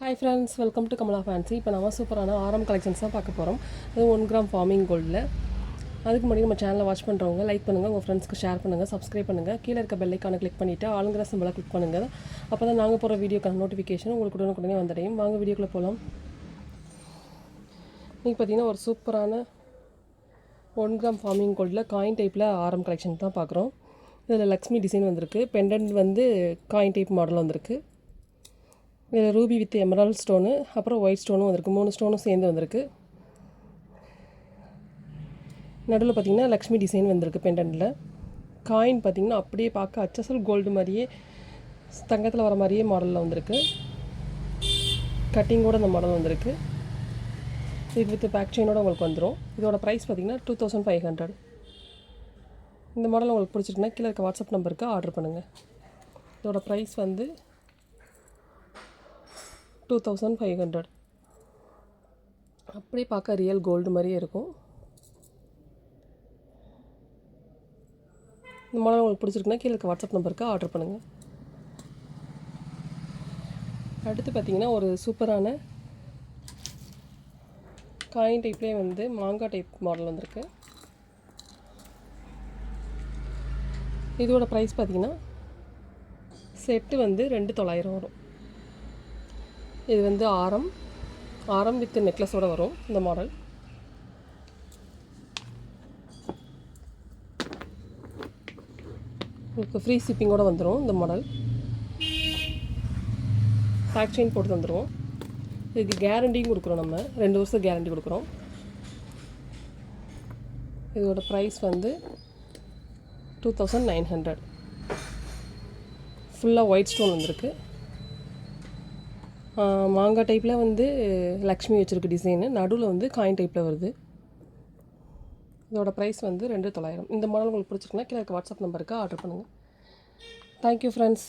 Hi friends welcome to Kamala fancy இப்போ நம்ம சூப்பரான ஆரம் கலெக்ஷன்ஸ் தான் பார்க்க போகிறோம் அது ஒன் கிராம் ஃபார்மிங் கோல்டில் அதுக்கு முன்னாடி நம்ம சேனலை வாட்ச் பண்ணுறவங்க லைக் பண்ணுங்கள் உங்கள் ஃப்ரெண்ட்ஸ்க்கு ஷேர் பண்ணுங்கள் சப்ஸ்கிரைப் பண்ணுங்கள் கீழே இருக்க பெல்லைக்கான கிளிக் பண்ணிவிட்டு ஆளுங்கிற சிம்பிளை கிளிக் பண்ணுங்கள் அப்போ தான் நாங்கள் போகிற வீடியோக்கான நோட்டிஃபிகேஷன் உங்களுக்கு உடனுக்குடனே வந்துடையும். வாங்க வீடியோக்குள்ளே போகலாம் நீங்கள் பார்த்தீங்கன்னா ஒரு சூப்பரான ஒன் கிராம் ஃபார்மிங் கோல்டில் காயின் டைப்பில் ஆரம் கலெக்ஷன் தான் பார்க்குறோம். இதில் லக்ஷ்மி டிசைன் வந்திருக்கு. பெண்டன்ட் வந்து காயின் டைப் மாடல் வந்திருக்கு. இதில் ரூபி வித் எமரால்ட் ஸ்டோனு அப்புறம் ஒயிட் ஸ்டோனும் வந்திருக்கு. மூணு ஸ்டோனும் சேர்ந்து வந்திருக்கு. நடுவில் பார்த்தீங்கன்னா லக்ஷ்மி டிசைன் வந்திருக்கு பெண்டனில் காயின் பார்த்தீங்கன்னா அப்படியே பார்க்க அச்சசல் கோல்டு மாதிரியே தங்கத்தில் வர மாதிரியே மாடலில் வந்திருக்கு. கட்டிங்கோட இந்த மாடல் வந்திருக்கு. இது வித் பேக் செயினோட உங்களுக்கு வந்துடும் இதோட ப்ரைஸ் பார்த்தீங்கன்னா டூ தௌசண்ட் ஃபைவ் ஹண்ட்ரட் இந்த மாடல் உங்களுக்கு பிடிச்சிருக்குன்னா கீழே இருக்க வாட்ஸ்அப் நம்பருக்கு ஆர்டர் பண்ணுங்கள் இதோட ப்ரைஸ் வந்து டூ தௌசண்ட் ஃபைவ் ஹண்ட்ரட் அப்படியே பார்க்க ரியல் கோல்டு மாதிரியே இருக்கும். இந்த மாடல் உங்களுக்கு பிடிச்சிருக்குன்னா கீழே இருக்க வாட்ஸ்அப் நம்பருக்கு ஆர்டர் பண்ணுங்கள் அடுத்து பார்த்தீங்கன்னா ஒரு சூப்பரான காயின் டைப்லேயே வந்து மாங்காய் டைப் மாடல் வந்திருக்கு. இதோட ப்ரைஸ் பார்த்தீங்கன்னா செட்டு வந்து ரெண்டு தொள்ளாயிரம் வரும். இது வந்து ஆரம். ஆரம் வித் நெக்லஸோடு வரும் இந்த மாடல் உங்களுக்கு ஃப்ரீ ஷிப்பிங்கோடு வந்துடும் இந்த மாடல் பேக் செயின் போட்டு தந்துடுவோம் இதுக்கு கேரண்டியும் கொடுக்குறோம் நம்ம. ரெண்டு வருஷம் கேரண்டி கொடுக்குறோம். இதோட ப்ரைஸ் வந்து டூ தௌசண்ட் நைன் ஹண்ட்ரட் ஃபுல்லாக ஒயிட் ஸ்டோன் வந்திருக்கு. மாங்காய் டைப்பில் வந்து லக்ஷ்மி வச்சுருக்கு டிசைனு நடுவில் வந்து காயின் டைப்பில் வருது. இதோட ப்ரைஸ் வந்து ரெண்டு தொள்ளாயிரம். இந்த மாடல் உங்களுக்கு பிடிச்சிருக்குன்னா கீழே இருக்க வாட்ஸ்அப் நம்பருக்கு ஆர்டர் பண்ணுங்கள் தேங்க்யூ ஃப்ரெண்ட்ஸ்